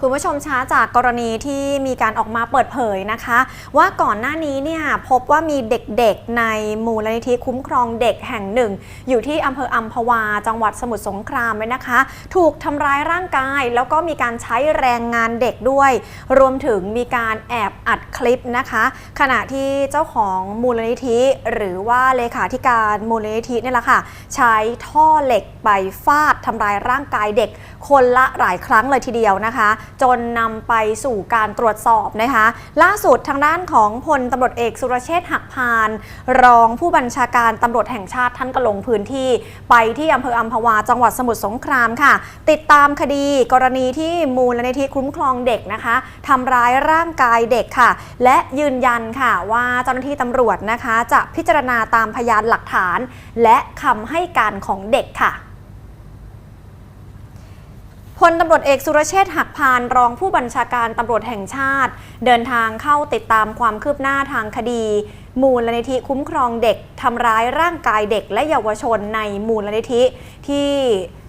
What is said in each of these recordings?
คุณผู้ชมช้าจากกรณีที่มีการออกมาเปิดเผยนะคะ ว่าก่อนหน้านี้เนี่ยพบว่ามีเด็กๆในมูลนิธิคุ้มครองเด็กแห่งหนึ่ง อยู่ที่อำเภออัมพวา จังหวัดสมุทรสงครามเลยนะคะ ถูกทำร้ายร่างกาย แล้วก็มีการใช้แรงงานเด็กด้วย รวมถึงมีการแอบอัดคลิปนะคะ ขณะที่เจ้าของมูลนิธิ หรือว่าเลขาธิการมูลนิธินี่แหละค่ะใช้ท่อเหล็กไปฟาดทำร้ายร่างกายเด็กคนละหลายครั้งเลยทีเดียวนะคะจนนำไปสู่การตรวจสอบนะคะ ล่าสุดทางด้านของพลตำรวจเอกสุรเชษฐ์หักพาน รองผู้บัญชาการตำรวจแห่งชาติท่านก็ลงพื้นที่ ไปที่อำเภออัมพวาจังหวัดสมุทรสงครามค่ะ ติดตามคดีกรณีที่มูลนิธิคุ้มครองเด็กนะคะทำร้ายร่างกายเด็กค่ะ และยืนยันค่ะว่าเจ้าหน้าที่ตำรวจนะคะ จะพิจารณาตามพยานหลักฐาน และคำให้การของเด็กค่ะ พลตำรวจเอกสุรเชษฐ์หักพานรองผู้บัญชาการตำรวจแห่งชาติ เดินทางเข้าติดตามความคืบหน้าทางคดี มูลนิธิคุ้มครองเด็กทำร้ายร่างกายเด็กและเยาวชนในมูลนิธิ ที่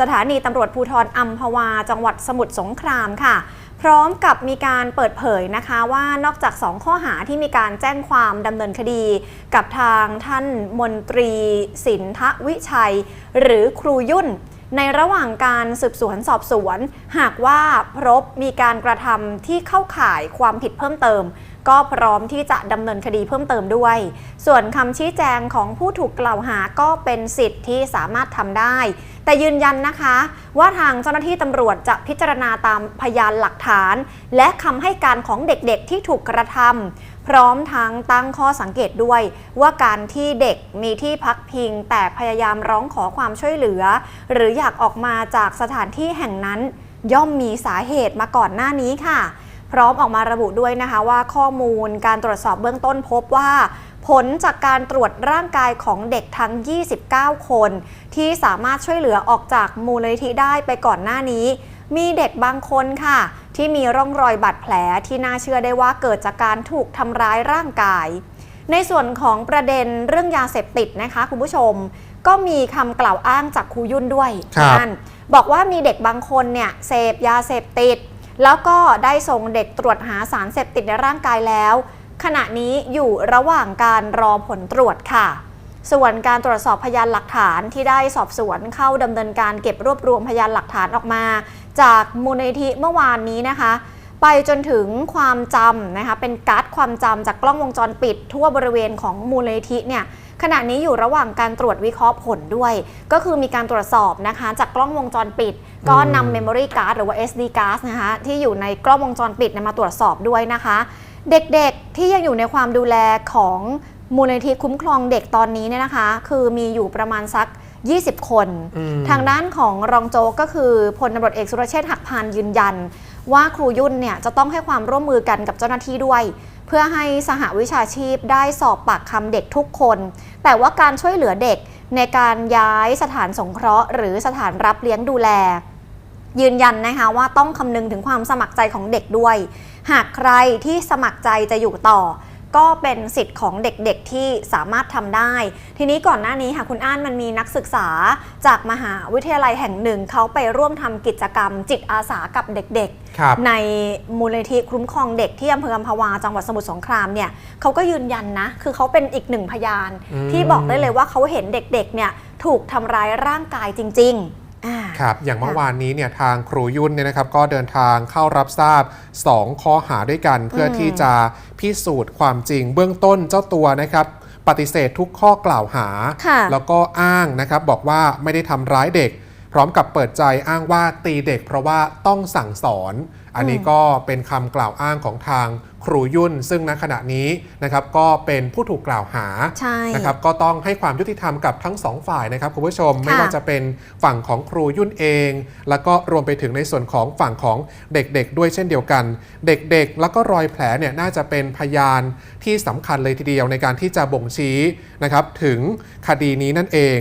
สถานีตำรวจภูธรอัมพวา จังหวัดสมุทรสงครามค่ะ พร้อมกับมีการเปิดเผยนะคะว่านอกจาก 2 ข้อหาที่มีการแจ้งความดำเนินคดี กับทางท่านมนตรีสินทวิชัย หรือครูยุ่น ในระหว่างการสืบสวนสอบสวน หากว่าพบมีการกระทำที่เข้าข่ายความผิดเพิ่มเติมก็พร้อมที่จะดำเนินคดีเพิ่มเติมด้วย ส่วนคำชี้แจงของผู้ถูกกล่าวหาก็เป็นสิทธิ์ที่สามารถทำได้ แต่ยืนยันนะคะ ว่าทางเจ้าหน้าที่ตำรวจจะพิจารณาตามพยานหลักฐาน และคำให้การของเด็กๆที่ถูกกระทำพร้อมทั้งตั้งข้อสังเกตด้วย ว่าการที่เด็กมีที่พักพิง แต่พยายามร้องขอความช่วยเหลือ หรืออยากออกมาจากสถานที่แห่งนั้น ย่อมมีสาเหตุมาก่อนหน้านี้ค่ะ พร้อมออกมาระบุด้วยนะคะว่าข้อมูลการตรวจสอบเบื้องต้นพบว่าผลจากการตรวจร่างกายของเด็กทั้ง 29 คน ที่สามารถช่วยเหลือออกจากมูลนิธิได้ไปก่อนหน้านี้ มีเด็กบางคนค่ะ ที่มีร่องรอยบาดแผลที่น่าเชื่อได้ว่าเกิดจากการถูกทำร้ายร่างกาย ในส่วนของประเด็นเรื่องยาเสพติดนะคะคุณผู้ชม ก็มีคำกล่าวอ้างจากครูยุ่นด้วยครับนั่นบอกว่ามีเด็กบางคนเนี่ยเสพยาเสพติด แล้วก็ได้ส่งเด็กตรวจหาสารเสพติดในร่างกายแล้ว ขณะนี้อยู่ระหว่างการรอผลตรวจค่ะ ส่วนการตรวจสอบพยานหลักฐานที่ได้สอบสวนเข้าดำเนินการเก็บรวบรวมพยานหลักฐานออกมา จากมูลนิธิเมื่อวานนี้นะคะไปจนถึงความจำนะคะเป็นการ์ดความจำจากกล้องวงจรปิดทั่วบริเวณของมูลนิธิเนี่ย ขณะนี้อยู่ระหว่างการตรวจวิเคราะห์ผลด้วย ก็คือมีการตรวจสอบนะคะ จากกล้องวงจรปิด ก็นำ memory card หรือว่า SD card นะคะที่อยู่ในกล้องวงจรปิดเนี่ยมาตรวจสอบด้วยนะคะ เด็กๆที่ยังอยู่ในความดูแลของมูลนิธิคุ้มครองเด็กตอนนี้เนี่ยนะคะ คือมีอยู่ประมาณสัก 20 คนอืมทางด้านของรองโจ๊กก็คือพลตำรวจเอกสุรเชษฐ์หักพานยืนยัน ว่าครูยุ่นเนี่ยจะต้องให้ความร่วมมือกันกับเจ้าหน้าที่ด้วย เพื่อให้สหวิชาชีพได้สอบปากคำเด็กทุกคน แต่ว่าการช่วยเหลือเด็กในการย้ายสถานสงเคราะห์ หรือสถานรับเลี้ยงดูแล ยืนยันนะคะว่าต้องคำนึงถึงความสมัครใจของเด็กด้วย หากใครที่สมัครใจจะอยู่ต่อ ก็เป็นสิทธิ์ของเด็กๆที่สามารถทำได้ ทีนี้ก่อนหน้านี้ค่ะคุณอ้านมันมีนักศึกษาจากมหาวิทยาลัยแห่งหนึ่งเขาไปร่วมทำกิจกรรม จิตอาสากับเด็กครับๆในมูลนิธิคุ้มครองเด็กที่อำเภออัมพวาจังหวัดสมุทรสงครามเนี่ยเขาก็ยืนยันนะ คือเขาเป็นอีกหนึ่งพยานอืมที่บอกได้เลยว่าเขาเห็นเด็กๆเนี่ยถูกทำร้ายร่างกายจริงๆอ่า ครับอย่างเมื่อวานนี้เนี่ยทางครูยุ่นเนี่ยนะครับก็เดินทางเข้ารับทราบ 2 ข้อหาด้วยกัน เพื่ออมที่จะพิสูจน์ความจริงเบื้องต้นเจ้าตัวนะครับปฏิเสธทุกข้อกล่าวหาค่ะแล้วก็อ้างนะครับบอกว่าไม่ได้ทำร้ายเด็ก พร้อมกับเปิดใจอ้างว่าตีเด็กเพราะว่าต้องสั่งสอน อันนี้ก็เป็นคำกล่าวอ้างของทาง ครูยุ่น ซึ่งณขณะนี้นะครับก็เป็นผู้ถูกกล่าวหาใช่นะครับก็ต้องให้ความยุติธรรมกับทั้งสองฝ่ายนะครับคุณผู้ชมไม่ว่าจะเป็นฝั่งของครูยุ่นเอง แล้วก็รวมไปถึงในส่วนของฝั่งของเด็กๆ ด้วยเช่นเดียวกัน เด็กๆ แล้วก็รอยแผลเนี่ยน่าจะเป็นพยานที่สำคัญเลยทีเดียวในการที่จะบ่งชี้นะครับถึงคดีนี้นั่นเอง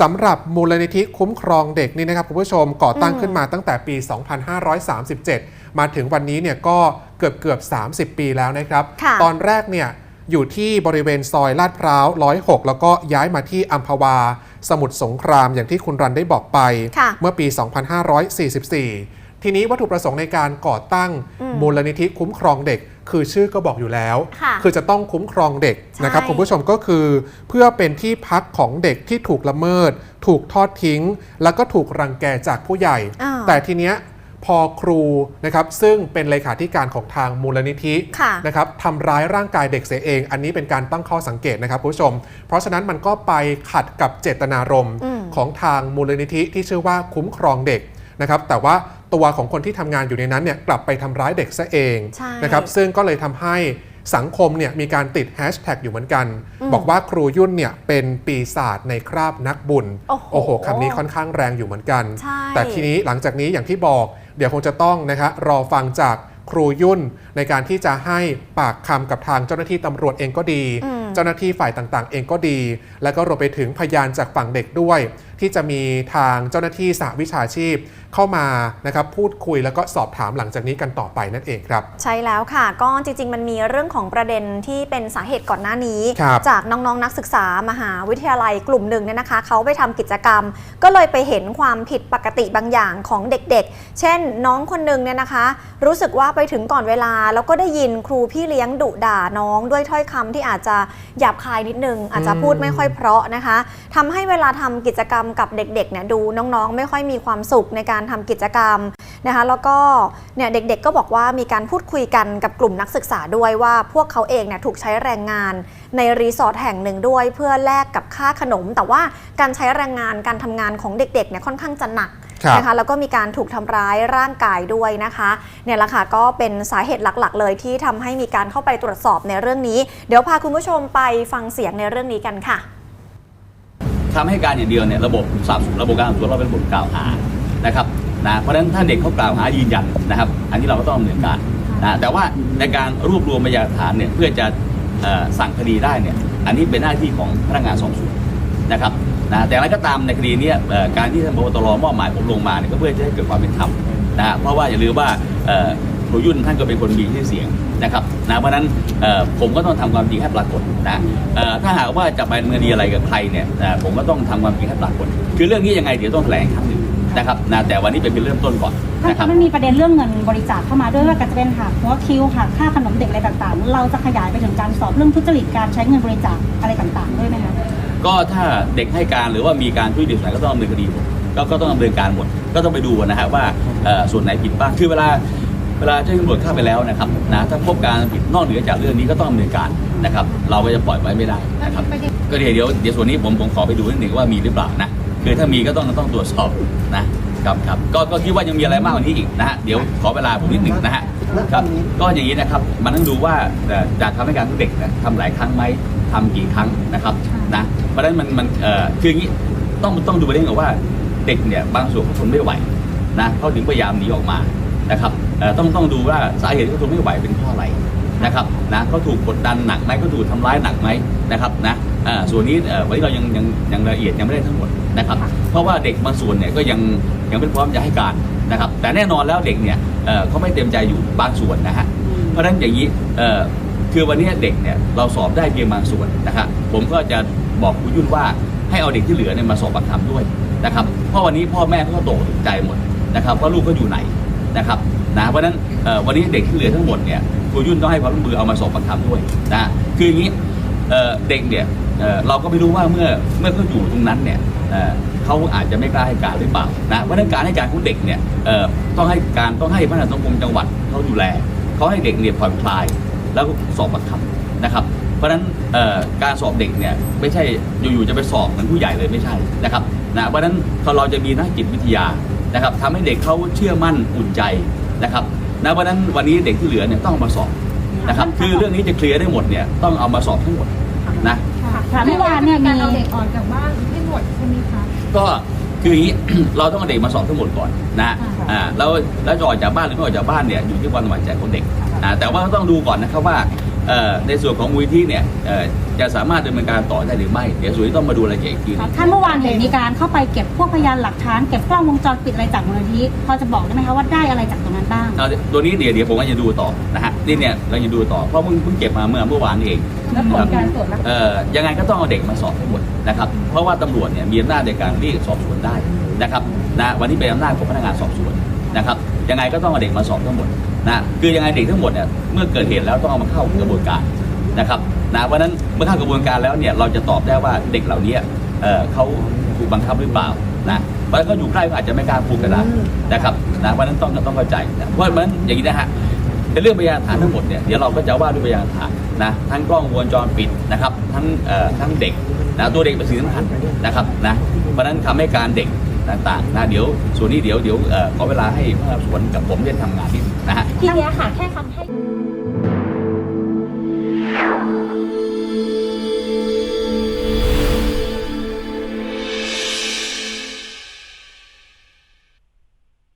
สำหรับมูลนิธิคุ้มครองเด็กนี่นะครับคุณผู้ชมก่อตั้งอืมขึ้นมาตั้งแต่ปี 2537 มาถึงวันนี้เนี่ยก็ เกือบเกือบๆ30 ปีแล้วนะครับค่ะตอนแรกเนี่ยอยู่ที่บริเวณซอยลาดพร้าว 106 แล้วก็ย้ายมาที่อัมพวา สมุทรสงครามอย่างที่คุณรันได้บอกไปค่ะเมื่อปี 2544 ทีนี้วัตถุประสงค์ในการก่อตั้งอืมมูลนิธิคุ้มครองเด็ก คือชื่อก็บอกอยู่แล้วค่ะคือจะต้องคุ้มครองเด็กนะครับใช่คุณผู้ชมก็คือ เพื่อเป็นที่พักของเด็กที่ถูกละเมิด ถูกทอดทิ้ง แล้วก็ถูกรังแกจากผู้ใหญ่อ่าแต่ทีเนี้ย พอครูนะครับซึ่งเป็นเลขาธิการของทางมูลนิธิค่ะนะครับทำร้ายร่างกายเด็กเสียเอง อันนี้เป็นการตั้งข้อสังเกตนะครับคุณผู้ชม เพราะฉะนั้นมันก็ไปขัดกับเจตนารมณ์อืม ของทางมูลนิธิที่ชื่อว่าคุ้มครองเด็กนะครับแต่ว่าตัวของคนที่ทำงานอยู่ในนั้นเนี่ยกลับไปทำร้ายเด็กซะเองใช่ นะครับซึ่งก็เลยทำให้ สังคมเนี่ยมีการติดแฮชแท็กอยู่เหมือนกันอืมบอกว่าครูยุ่นเนี่ยเป็นปีศาจในคราบนักบุญโอ้โหคำนี้ค่อนข้างแรงอยู่เหมือนกัน ใช่ แต่ทีนี้หลังจากนี้อย่างที่บอก เดี๋ยวคงจะต้องนะคะรอฟังจากครูยุ่นในการที่จะให้ปากคำกับทางเจ้าหน้าที่ตำรวจเองก็ดี อืม เจ้าหน้าที่ฝ่ายต่างๆ เองก็ดี แล้วก็รวมไปถึงพยานจากฝั่งเด็กด้วย ที่จะมีทางเจ้าหน้าที่สหวิชาชีพเข้ามานะครับพูดคุยแล้วก็สอบถามหลังจากนี้กันต่อไปนั่นเองครับ ใช่แล้วค่ะ ก็จริง ๆ มันมีเรื่องของประเด็นที่เป็นสาเหตุก่อนหน้านี้ครับจากน้องๆนนักศึกษามหาวิทยาลัยกลุ่มหนึ่งเนี่ยนะคะเขาไปทำกิจกรรม ก็เลยไปเห็นความผิดปกติบางอย่างของเด็กๆ เช่น น้องคนหนึ่งเนี่ยนะคะ รู้สึกว่าไปถึงก่อนเวลา แล้วก็ได้ยินครูพี่เลี้ยงดุด่าน้องด้วยถ้อยคำที่อาจจะหยาบคายนิดนึงอาจจะพูดไม่ค่อยเพราะนะคะทำให้เวลาทำกิจกรรมกับเด็กๆเนี่ยดูน้องๆ ไม่ค่อยมีความสุขในการทำกิจกรรมนะคะแล้วก็เนี่ยเด็กๆก็บอกว่ามีการพูดคุยกันกับกลุ่มนักศึกษาด้วยว่าพวกเขาเองเนี่ยถูกใช้แรงงานในรีสอร์ทแห่งหนึ่งด้วย เพื่อแลกกับค่าขนม แต่ว่าการใช้แรงงานการทำงานของเด็กๆเนี่ยค่อนข้างจะหนักครับนะคะแล้วก็มีการถูกทำร้ายร่างกายด้วยนะคะเนี่ยแหละค่ะก็เป็นสาเหตุหลักๆ เลยที่ทำให้มีการเข้าไปตรวจสอบในเรื่องนี้ เดี๋ยวพาคุณผู้ชมไปฟังเสียงในเรื่องนี้กันค่ะ คำให้การอย่างเดียวเนี่ยระบบสอบสวนระบบการสอบสวนเราเป็นระบบกล่าวหานะครับนะเพราะฉะนั้นถ้าเด็กเขากล่าวหายืนยันนะครับ อันนี้เราก็ต้องดำเนินการนะแต่ว่าในการรวบรวมพยานฐานเนี่ยเพื่อจะออสั่งคดีได้เนี่ยอันนี้เป็นหน้าที่ของพนักงานสอบสวนนะครับนะแต่อะไรก็ตามในคดีนี้การที่ท่านพบตรมอบหมายผมลงมาเนี่ยก็เพื่อจะให้เกิดความเป็นธรรมนะเพราะว่าอย่าลืมว่าครูยุ่นท่านก็เป็นคนมีชื่อเสียง นะครับนะเพราะฉะนั้นเอ่อผมก็ต้องทำความจริงให้ปรากฏนะเอ่อถ้าหากว่าจะไปดำเนินคดีอะไรกับใครเนี่ยนะผมก็ต้องทำความจริงให้ปรากฏ คือเรื่องนี้ยังไงเดี๋ยวต้องแถลงอีกครั้งหนึ่งนะครับนะแต่วันนี้เป็นเพียงเริ่มต้นก่อนถ้านะครับมันมีประเด็นเรื่องเงินบริจาคเข้ามาด้วยว่าจะเป็นหักหัวคิวหักค่าขนมเด็กอะไรต่างๆ เราจะขยายไปถึงการสอบเรื่องทุจริตการใช้เงินบริจาคอะไรต่างๆด้วยไหมคะก็ถ้าเด็กให้การหรือว่ามีการทุจริตอะไรก็ต้องดำเนินคดีหมดก็ก็ต้องดำเนินการหมด ก็ต้องไปดูนะฮะว่าเอ่อส่วนไหนผิดบ้างคือเวลา เวลาเจ้าหน้าที่ตำรวจเข้าไปแล้วนะครับนะถ้าพบการผิดนอกเหนือจากเรื่องนี้ก็ต้องดำเนินการนะครับ เราก็จะปล่อยไว้ไม่ได้นะครับ ก็เดี๋ยวเดี๋ยวเดี๋ยวส่วนนี้ผมผมขอไปดูนิดหนึ่งว่ามีหรือเปล่านะคือถ้ามีก็ต้องต้องตรวจสอบนะครับครับก็ก็คิดว่ายังมีอะไรมากกว่านี้อีกนะฮะเดี๋ยวขอเวลาผมนิดหนึ่งนะฮะครับก็อย่างนี้นะครับมันต้องดูว่าเอ่อจากคำให้การของเด็กนี่ยทำหลายครั้งไหมทำกี่ครั้งนะครับนะเพราะฉะนั้นมันมันเอ่อคืออย่างนี้ต้องต้องดูประเด็นก่อนว่าเด็กเนี่ยบางส่วนเขาทนไม่ไหวนะเขาถึงพยายามหนีออกมานะครับ ต้องต้องดูว่าสาเหตุที่เขาทนไม่ไหวเป็นเพราะอะไรนะครับนะเขาถูกกดดันหนักไหมเขาถูกทำร้ายหนักไหมนะครับนะอ่าส่วนนี้เอ่อวันนี้เรายังยังยังละเอียดยังไม่ได้ทั้งหมดนะครับ เพราะว่าเด็กบางส่วนเนี่ยก็ยังยังไม่พร้อมจะให้การนะครับ แต่แน่นอนแล้วเด็กเนี่ยเอ่อเขาไม่เต็มใจอยู่บางส่วนนะฮะเพราะฉะนั้นอย่างนี้เอ่อคือวันนี้เด็กเนี่ยเราสอบได้เพียงบางส่วนนะครับผมก็จะบอกคุณยุ่นว่าให้เอาเด็กที่เหลือเนี่ยมาสอบปากคำด้วยนะครับเพราะวันนี้พ่อแม่เขาก็ตกใจหมดนะครับว่าลูกเขาอยู่ไหน นะครับนะเพราะนั้นวันนี้เด็กที่เหลือทั้งหมดเนี่ยครูยุ่นต้องให้ความร่วมมือเอามาสอบปากคำด้วยนะคืออย่างนี้เเด็กเนี่ยเเราก็ไม่รู้ว่าเมื่อเมื่อเขาอยู่ตรงนั้นเนี่ยเเขาอาจจะไม่กล้าให้การหรือเปล่านะเพราะนั้นการให้การของเด็กเนี่ยเออต้องให้การต้องให้พนักงานสังคมจังหวัดเขาดูแลเขาให้เด็กเนี่ยผ่อนคลายแล้วสอบปากคำนะครับ เพราะฉะนั้นการสอบเด็กเนี่ยไม่ใช่อยู่ๆจะไปสอบเหมือนผู้ใหญ่เลยไม่ใช่นะครับนะเพราะฉะนั้นเราจะมีนักจิตวิทยา นะครับทำให้เด็กเขาเชื่อมั่นอุ่นใจนะครับนะเพราะฉะนั้นวันนี้เด็กที่เหลือเนี่ยต้องเอามาสอบนะครับคือเรื่องนี้จะเคลียร์ได้หมดเนี่ยต้องเอามาสอบทั้งหมดนะค่ะเมื่อวานเนี่ยมีการเอาเด็กออกจากบ้านให้หมดใช่ไหมคะก็คืออย่างนี้เราต้องเอาเด็กมาสอบทั้งหมดก่อนนะอ่าแล้วแล้วจะออกจากบ้านหรือไม่ออกจากบ้านเนี่ยอยู่ที่ความสมัครใจของเด็กอ่าแต่ว่าต้องดูก่อนนะครับว่าเอ่อ ในส่วนของมูลที่เนี่ยเอ่อจะสามารถดำเนินการต่อได้หรือไม่ เดี๋ยวส่วนนี้ต้องมาดูรายละเอียดอีกทีหนึงท่านเมื่อวานเห็นมีการเข้าไปเก็บพวกพยานหลักฐานเก็บกล้องวงจรปิดอะไรจากมูลนิธิพอจะบอกได้ไหมคะว่าได้อะไรจากตรงนั้นบ้างเอาตัวนี้เดี๋ยวเดี๋ยวผมก็จะดูต่อนะฮะนี่เนี่ยเราจะดูต่อเพราะเพิ่งเพิ่งเก็บมาเมื่อเมื่อวานนี้เองแล้วผลการตรวจแล้วเอ่อยังไงก็ต้องเอาเด็กมาสอบทั้งหมดนะครับเพราะว่าตำรวจเนี่ยมีอำนาจในการเรียกสอบสวนได้นะครับนะวันนี้เป็นอำนาจของพนักงานสอบสวน นะครับยังไงก็ต้องเอาเด็กมาสอบทั้งหมดนะคือยังไงเด็กทั้งหมดเนี่ยเมื่อเกิดเหตุแล้วต้องเอามาเข้ากระบวนการนะครับนะเพราะนั้นเมื่อเข้ากระบวนการแล้วเนี่ยเราจะตอบได้ว่าเด็กเหล่านี้เเขาถูกบังคับหรือเปล่านะเพราะนั้นก็อยู่ใกล้ก็อาจจะไม่กล้าพูดก็ได้นะครับนะเพราะนั้นต้องต้องเข้าใจนะเพราะฉะนั้นอย่างนี้นะฮะในเรื่องพยานฐานทั้งหมดเนี่ยเดี๋ยวเราก็จะว่าด้วยพยานฐานนะทั้งกล้องวงจรปิดนะครับทั้งทั้งเด็กนะตัวเด็กเป็นสิ่งสำคัญนะครับนะเพราะฉะนั้นคำให้การเด็ก ต่างๆนะเดี๋ยวส่วนนี้เดี๋ยวเดี๋ยวเออขอเวลาให้พนักงานสอบสวนกับผมได้ทำงานนิดนะฮะทีนี้ค่ะแค่คำให้